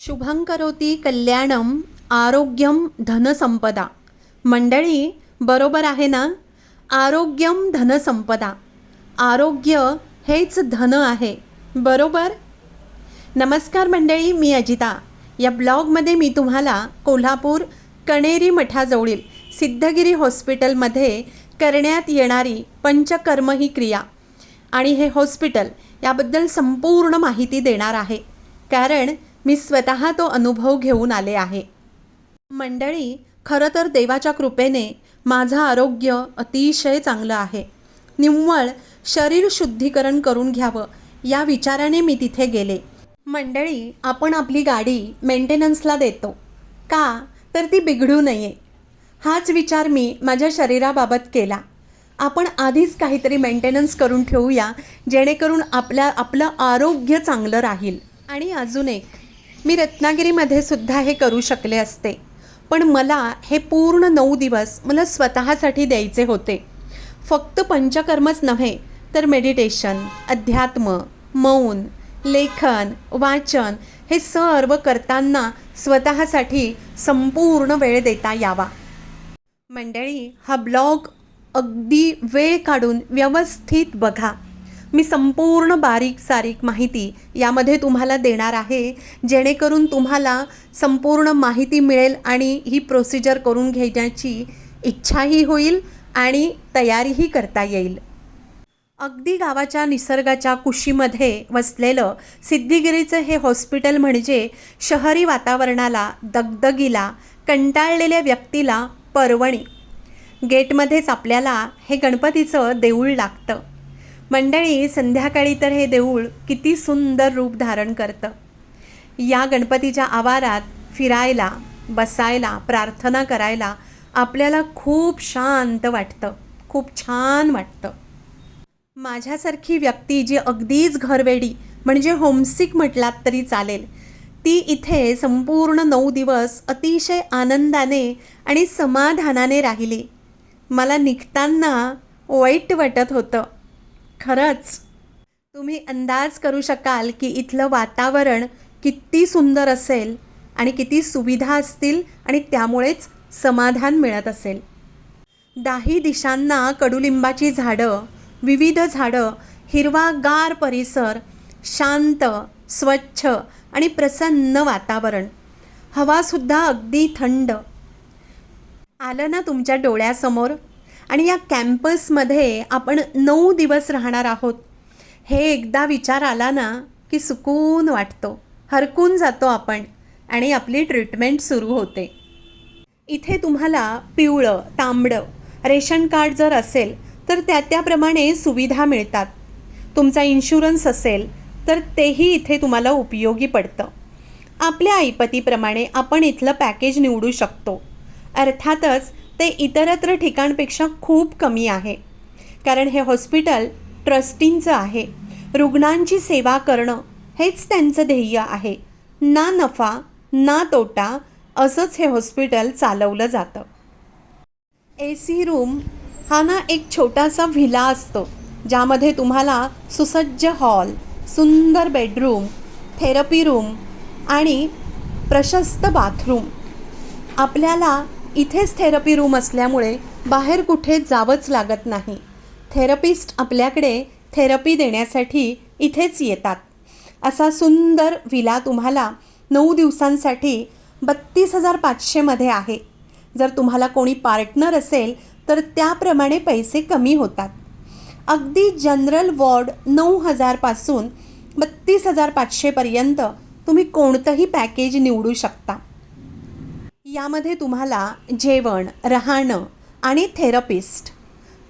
शुभं करोती कल्याणम आरोग्यम धनसंपदा मंडळी बरोबर आहे ना? आरोग्यम धनसंपदा आरोग्य हेच धन आहे बरोबर? नमस्कार मंडळी मी अजिता। या ब्लॉगमध्ये मी तुम्हाला कोल्हापूर कणेरी मठाजवळील सिद्धगिरी हॉस्पिटलमध्ये करण्यात येणारी पंचकर्म ही क्रिया आणि हे हॉस्पिटल याबद्दल संपूर्ण माहिती देणार आहे. कारण मी स्वतः तो अनुभव घेऊन आले आहे. मंडळी खरं तर देवाच्या कृपेने माझं आरोग्य अतिशय चांगलं आहे. निव्वळ शरीर शुद्धीकरण करून घ्यावं या विचाराने मी तिथे गेले. मंडळी आपण आपली गाडी मेंटेनन्सला देतो. का? तर ती बिघडू नये. हाच विचार मी माझ्या शरीराबाबत केला. आपण आधीच काहीतरी मेंटेनन्स करून ठेवूया जेणेकरून आपल्या आपलं आरोग्य चांगलं राहील. आणि अजून एक मी रत्नागिरीमध्ये सुद्धा हे करू शकले असते. पण मला हे पूर्ण नऊ दिवस मला स्वतःसाठी द्यायचे होते. फक्त पंचकर्मच नव्हे तर मेडिटेशन अध्यात्म मौन लेखन वाचन हे सर्व करताना स्वतःसाठी संपूर्ण वेळ देता यावा. मंडळी हा ब्लॉग अगदी वेळ काढून व्यवस्थित बघा. मी संपूर्ण बारीक सारीक माहिती यामध्ये तुम्हाला देणार आहे जेणेकरून तुम्हाला संपूर्ण माहिती मिळेल आणि ही प्रोसिजर करून घेण्याची इच्छाही होईल आणि तयारीही करता येईल. अगदी गावाच्या निसर्गाच्या कुशीमध्ये वसलेलं सिद्धिगिरीचं हे हॉस्पिटल म्हणजे शहरी वातावरणाला दगदगीला कंटाळलेल्या व्यक्तीला पर्वणी. गेटमध्येच आपल्याला हे गणपतीचं देऊळ लागतं. मंडळी संध्याकाळी तर हे देऊळ किती सुंदर रूप धारण करतं. या गणपतीच्या आवारात फिरायला बसायला प्रार्थना करायला आपल्याला खूप शांत वाटतं खूप छान वाटतं. माझ्यासारखी व्यक्ती जी अगदीच घरवेडी म्हणजे होमसिक म्हटलात तरी चालेल ती इथे संपूर्ण नऊ दिवस अतिशय आनंदाने आणि समाधानाने राहिली. मला निघताना वाईट वाटत होतं. खरंच. तुम्ही अंदाज करू शकाल की इथलं वातावरण किती सुंदर असेल आणि किती सुविधा असतील आणि त्यामुळेच समाधान मिळत असेल. दाही दिशांना कडुलिंबाची झाडं विविध झाडं हिरवागार परिसर शांत स्वच्छ आणि प्रसन्न वातावरण. हवासुद्धा अगदी थंड. आलं ना तुमच्या डोळ्यासमोर? आणि या कॅम्पसमध्ये आपण नऊ दिवस राहणार आहोत. हे एकदा विचार आला ना की सुकून वाटतो. हरकून जातो आपण आणि आपली ट्रीटमेंट सुरू होते. इथे तुम्हाला पिवळं तांबडं रेशन कार्ड जर असेल तर त्या त्याप्रमाणे सुविधा मिळतात. तुमचा इन्शुरन्स असेल तर तेही इथे तुम्हाला उपयोगी पडतं. आपल्या ऐपतीप्रमाणे आपण इथलं पॅकेज निवडू शकतो. अर्थातच ते इतरत्र ठिकाणपेक्षा खूप कमी आहे. कारण हे हॉस्पिटल ट्रस्टींचं आहे. रुग्णांची सेवा करणं हेच त्यांचं ध्येय आहे. ना नफा ना तोटा असंच हे हॉस्पिटल चालवलं जातं. ए सी रूम हा ना एक छोटासा व्हिला असतो ज्यामध्ये तुम्हाला सुसज्ज हॉल सुंदर बेडरूम थेरपी रूम आणि प्रशस्त बाथरूम आपल्याला इथेच थेरपी रूम असल्यामुळे बाहेर कुठे जावंच लागत नाही. थेरपिस्ट आपल्याकडे थेरपी देण्यासाठी इथेच येतात. असा सुंदर विला तुम्हाला नऊ दिवसांसाठी बत्तीस हजार पाचशेमध्ये आहे. जर तुम्हाला कोणी पार्टनर असेल तर त्याप्रमाणे पैसे कमी होतात. अगदी जनरल वॉर्ड नऊ हजारपासून बत्तीस हजार पाचशेपर्यंत तुम्ही कोणतंही पॅकेज निवडू शकता. यामध्ये तुम्हाला जेवण राहणं आणि थेरपिस्ट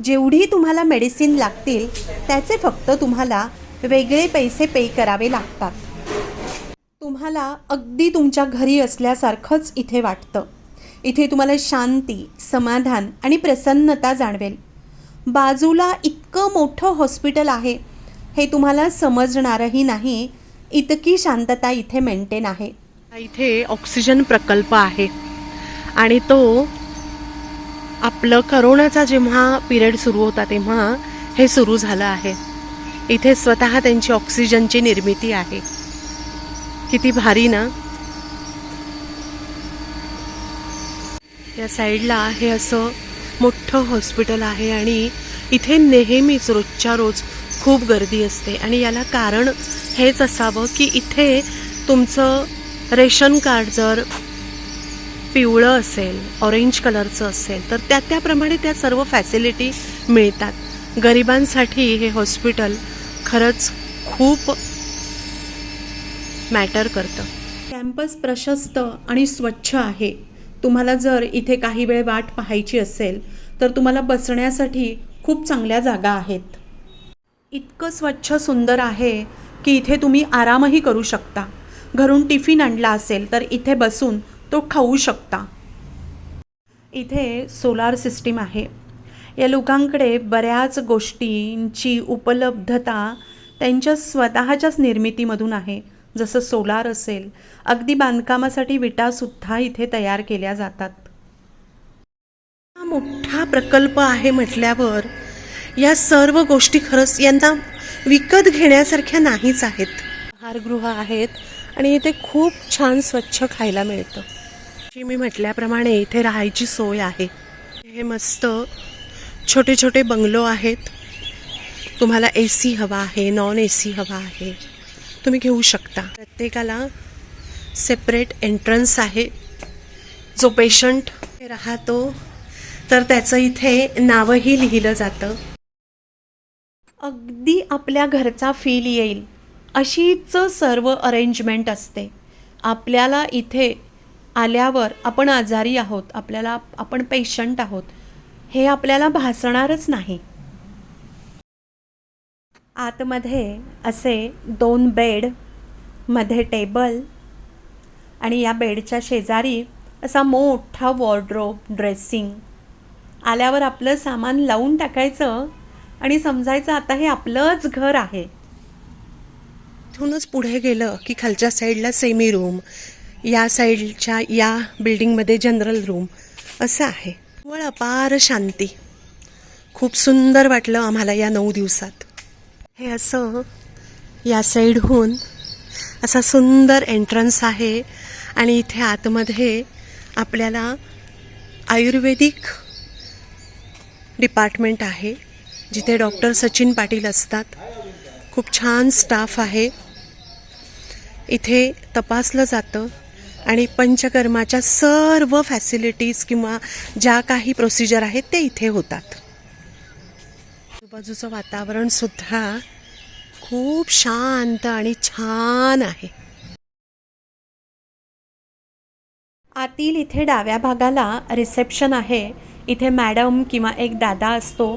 जेवढी तुम्हाला मेडिसिन लागतील त्याचे फक्त तुम्हाला वेगळे पैसे पे करावे लागतात. तुम्हाला अगदी तुमच्या घरी असल्यासारखंच इथे वाटतं. इथे तुम्हाला शांती समाधान आणि प्रसन्नता जाणवेल. बाजूला इतकं मोठं हॉस्पिटल आहे हे तुम्हाला समजणारही नाही इतकी शांतता इथे मेंटेन आहे. इथे ऑक्सिजन प्रकल्प आहे. आणि तो आपलं करोनाचा जेव्हा पिरियड सुरू होता तेव्हा हे सुरू झालं आहे. इथे स्वतः त्यांची ऑक्सिजनची निर्मिती आहे. किती भारी ना? या साईडला हे असं मोठं हॉस्पिटल आहे आणि इथे नेहमीच रोजच्या रोज खूप गर्दी असते. आणि याला कारण हेच असावं की इथे तुमचं रेशन कार्ड जर पिवळं असेल ऑरेंज कलरचं असेल तर त्या त्याप्रमाणे त्या सर्व फॅसिलिटी मिळतात. गरिबांसाठी हे हॉस्पिटल खरंच खूप मॅटर करतं. कॅम्पस प्रशस्त आणि स्वच्छ आहे. तुम्हाला जर इथे काही वेळ वाट पाहायची असेल तर तुम्हाला बसण्यासाठी खूप चांगल्या जागा आहेत. इतकं स्वच्छ सुंदर आहे की इथे तुम्ही आरामही करू शकता. घरून टिफिन आणला असेल तर इथे बसून तो खाऊ शकता. इथे सोलार सिस्टीम आहे. या लोकांकडे बऱ्याच गोष्टींची उपलब्धता त्यांच्या स्वतःच्याच निर्मितीमधून आहे. जसं सोलार असेल अगदी बांधकामासाठी विटासुद्धा इथे तयार केल्या जातात. हा मोठा प्रकल्प आहे म्हटल्यावर या सर्व गोष्टी खरंच यांना विकत घेण्यासारख्या नाहीच आहेत. आहारगृह आहेत आणि इथे खूप छान स्वच्छ खायला मिळतं. जी मी म्हटल्याप्रमाणे इथे राहायची सोय आहे. हे मस्त छोटे छोटे बंगलो आहेत. तुम्हाला ए सी हवा आहे नॉन ए सी हवा आहे. तुम्ही घेऊ शकता. प्रत्येकाला सेपरेट एंट्रन्स आहे. जो पेशंट राहतो तर त्याचं इथे नावही लिहिलं जातं. अगदी आपल्या घरचा फील येईल. अशीच सर्व अरेंजमेंट असते. आपल्याला इथे आल्यावर आपण आजारी आहोत आपल्याला आपण पेशंट आहोत हे आपल्याला भासणारच नाही. आतमध्ये असे दोन बेडमध्ये टेबल आणि या बेडच्या शेजारी असा मोठा वॉर्ड्रोब ड्रेसिंग आल्यावर आपलं सामान लावून टाकायचं आणि समजायचं आता हे आपलंच घर आहे. इथूनच पुढे गेलं की खालच्या साईडला सेमी रूम या साईडच्या या बिल्डिंगमध्ये जनरल रूम असं आहे. वळ अपार शांती. खूप सुंदर वाटलं आम्हाला या नऊ दिवसात. हे असं या साईडहून असा सुंदर एंट्रन्स आहे आणि इथे आतमध्ये आपल्याला आयुर्वेदिक डिपार्टमेंट आहे जिथे डॉक्टर सचिन पाटील असतात. खूप छान स्टाफ आहे. इथे तपासलं जातं. आणि पंचकर्माच्या सर्व फॅसिलिटीज किंवा ज्या काही प्रोसिजर आहेत ते इथे होतात. आजूबाजूचं वातावरण सुद्धा खूप शांत आणि छान आहे. आतील इथे डाव्या भागाला रिसेप्शन आहे. इथे मॅडम किंवा एक दादा असतो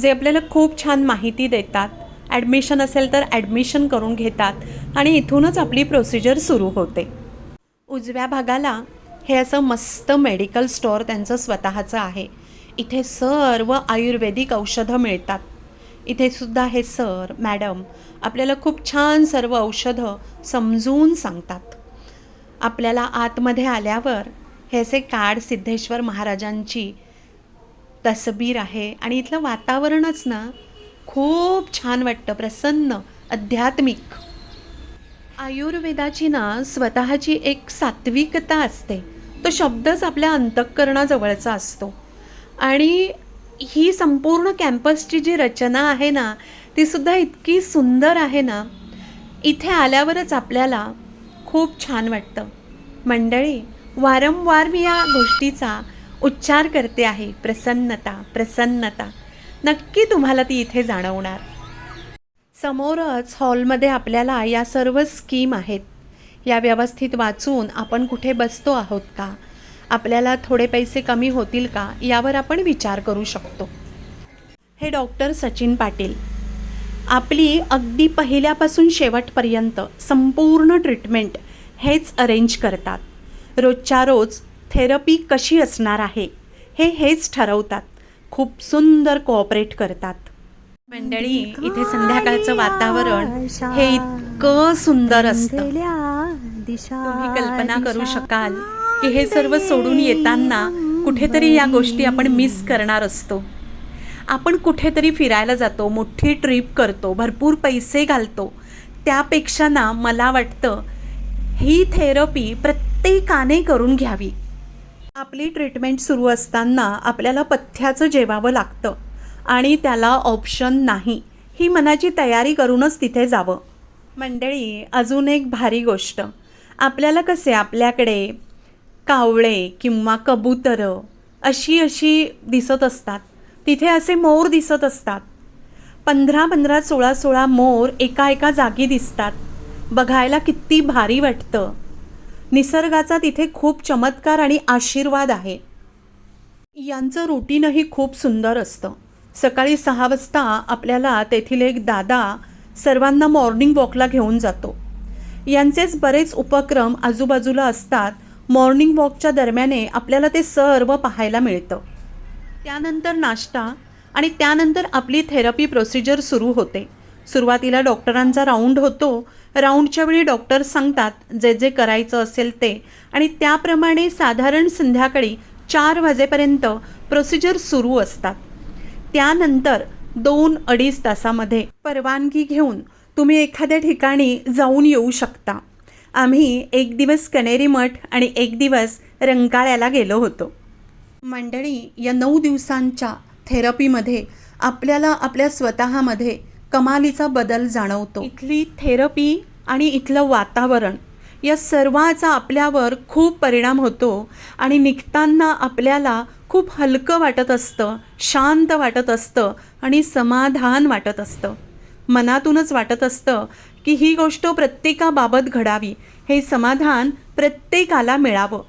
जे आपल्याला खूप छान माहिती देतात. ॲडमिशन असेल तर ॲडमिशन करून घेतात आणि इथूनच आपली प्रोसिजर सुरू होते. उजव्या भागाला हे असं मस्त मेडिकल स्टोअर त्यांचं स्वतःचं आहे. इथे सर्व आयुर्वेदिक औषधं मिळतात. इथे सुद्धा हे सर मॅडम आपल्याला खूप छान सर्व औषधं समजून सांगतात. आपल्याला आतमध्ये आल्यावर हे असे काड सिद्धेश्वर महाराजांची तसबीर आहे आणि इथलं वातावरणच ना खूप छान वाटतं प्रसन्न आध्यात्मिक. आयुर्वेदाची ना स्वतःची एक सात्विकता असते. तो शब्दच आपल्या अंतःकरणाजवळचा असतो. आणि ही संपूर्ण कॅम्पसची जी रचना आहे ना ती सुद्धा इतकी सुंदर आहे ना इथे आल्यावरच आपल्याला खूप छान वाटतं. मंडळी वारंवार मी या गोष्टीचा उच्चार करते आहे. प्रसन्नता प्रसन्नता. नक्की तुम्हाला ती इथे जाणवणार. समोरच हॉलमध्ये आपल्याला या सर्व स्कीम आहेत. या व्यवस्थित वाचून आपण कुठे बसतो आहोत का? आपल्याला थोडे पैसे कमी होतील का? यावर आपण विचार करू शकतो. हे डॉक्टर सचिन पाटील. आपली अगदी पहिल्यापासून शेवटपर्यंत संपूर्ण ट्रीटमेंट हेच अरेंज करतात. रोजच्या रोज थेरपी कशी असणार आहे हे हेच ठरवतात. खूप सुंदर कोऑपरेट करतात. मंडळी इथे संध्याकाळचं वातावरण हे इतकं सुंदर असतं. तुम्ही कल्पना करू शकाल की हे सर्व सोडून येताना कुठेतरी या गोष्टी आपण मिस करणार असतो. आपण कुठेतरी फिरायला जातो मोठी ट्रिप करतो भरपूर पैसे घालतो. त्यापेक्षा ना मला वाटतं ही थेरपी प्रत्येकाने करून घ्यावी. आपली ट्रीटमेंट सुरू असताना आपल्याला पथ्याचं जेवावं लागतं. आणि त्याला ऑप्शन नाही. ही मनाची तयारी करूनच तिथे जावं. मंडळी अजून एक भारी गोष्ट. आपल्याला कसे आपल्याकडे कावळे किंवा कबुतरं अशी अशी दिसत असतात. तिथे असे मोर दिसत असतात. पंधरा पंधरा सोळा सोळा मोर एका एका जागी दिसतात. बघायला किती भारी वाटतं. निसर्गाचा तिथे खूप चमत्कार आणि आशीर्वाद आहे. यांचं रुटीनही खूप सुंदर असतं. सकाळी सहा वाजता आपल्याला तेथील एक दादा सर्वांना मॉर्निंग वॉकला घेऊन जातो. यांचेच बरेच उपक्रम आजूबाजूला असतात. मॉर्निंग वॉकच्या दरम्याने आपल्याला ते सर्व पाहायला मिळतं. त्यानंतर नाश्ता आणि त्यानंतर आपली थेरपी प्रोसिजर सुरू होते. सुरुवातीला डॉक्टरांचा राऊंड होतो. राऊंडच्या वेळी डॉक्टर सांगतात जे जे करायचं असेल ते. आणि त्याप्रमाणे साधारण संध्याकाळी चार वाजेपर्यंत प्रोसिजर सुरू असतात. त्यानंतर दोन अडीच तासामध्ये परवानगी घेऊन तुम्ही एखाद्या ठिकाणी जाऊन येऊ शकता. आम्ही एक दिवस कनेरी मठ आणि एक दिवस रंकाळ्याला गेलो होतो. मंडळी या नऊ दिवसांच्या थेरपीमध्ये आपल्याला आपल्या स्वतःमध्ये कमालीचा बदल जाणवतो. इथली थेरपी आणि इथलं वातावरण या सर्वाचा आपल्यावर खूप परिणाम होतो आणि निघताना आपल्याला खूप हलकं वाटत असतं शांत वाटत असतं आणि समाधान वाटत असतं. मनातूनच वाटत असतं की ही गोष्ट प्रत्येकाबाबत घडावी हे समाधान प्रत्येकाला मिळावं.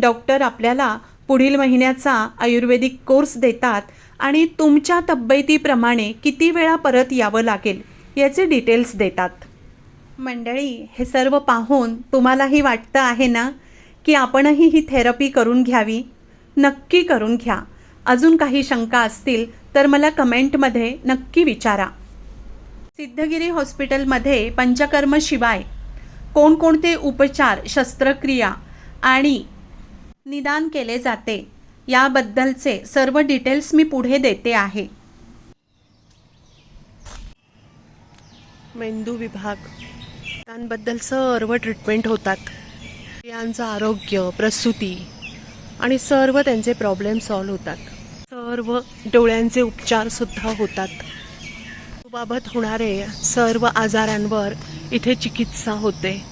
डॉक्टर आपल्याला पुढील महिन्याचा आयुर्वेदिक कोर्स देतात आणि तुमच्या तब्येतीप्रमाणे किती वेळा परत यावं लागेल याचे डिटेल्स देतात. मंडळी हे सर्व पाहून तुम्हालाही वाटतं आहे ना की आपणही ही थेरपी करून घ्यावी? नक्की करून घ्या. अजून काही शंका असतील तर मला कमेंटमध्ये नक्की विचारा. सिद्धगिरी हॉस्पिटलमध्ये पंचकर्म शिवाय कोणकोणते उपचार शस्त्रक्रिया आणि निदान केले जाते याबद्दलचे सर्व डिटेल्स मी पुढे देते आहे. मेंदू विभाग. त्यांबद्दल सर्व ट्रीटमेंट होतात. स्त्रियांचं आरोग्य प्रसूती आणि सर्व त्यांचे प्रॉब्लेम सॉल्व्ह होतात. सर्व डोळ्यांचे उपचार सुद्धा होतात. बाबत होणारे सर्व आजारांवर इथे चिकित्सा होते.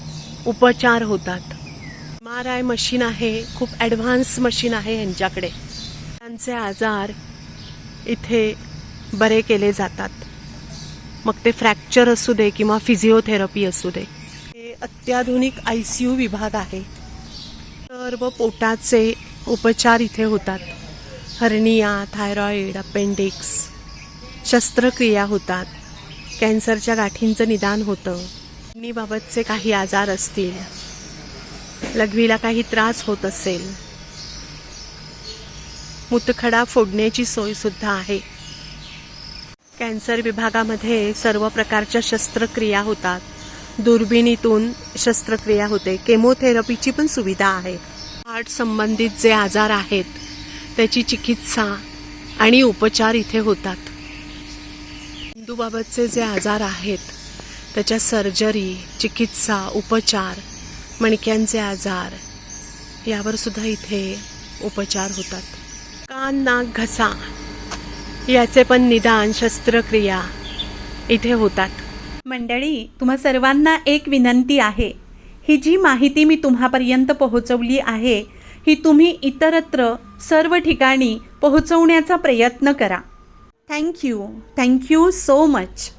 उपचार होतात. एम आर आय मशीन आहे. खूप ॲडव्हान्स मशीन आहे यांच्याकडे. त्यांचे आजार इथे बरे केले जातात. मग ते फ्रॅक्चर असू दे किंवा फिजिओथेरपी असू दे. हे अत्याधुनिक आय सी यू विभाग आहे. सर्व पोटाचे उपचार इथे होतात. हर्निया थायरॉईड अपेंडिक्स शस्त्रक्रिया होतात. कॅन्सरच्या गाठींचं निदान होतं. किडनीबाबतचे काही आजार असतील. लघवीला काही त्रास होत असेल. मुतखडा फोडण्याची सोयसुद्धा आहे. कॅन्सर विभागामध्ये सर्व प्रकारच्या शस्त्रक्रिया होतात. दुर्बिणीतून शस्त्रक्रिया होते. केमोथेरपीची पण सुविधा आहे. हार्ट संबंधित जे आजार आहेत त्याची चिकित्सा आणि उपचार इथे होतात. मेंदूबाबतचे जे आजार आहेत त्याच्या सर्जरी चिकित्सा उपचार मणक्यांचे आजार यावर सुद्धा इथे उपचार होतात. कान नाक घसा याचे पण निदान शस्त्रक्रिया इथे होतात. मंडळी तुम्हा सर्वांना एक विनंती आहे. ही जी माहिती मी तुम्हापर्यंत पोहोचवली आहे ही तुम्ही इतरत्र सर्व ठिकाणी पोहोचवण्याचा प्रयत्न करा. Thank you thank you so much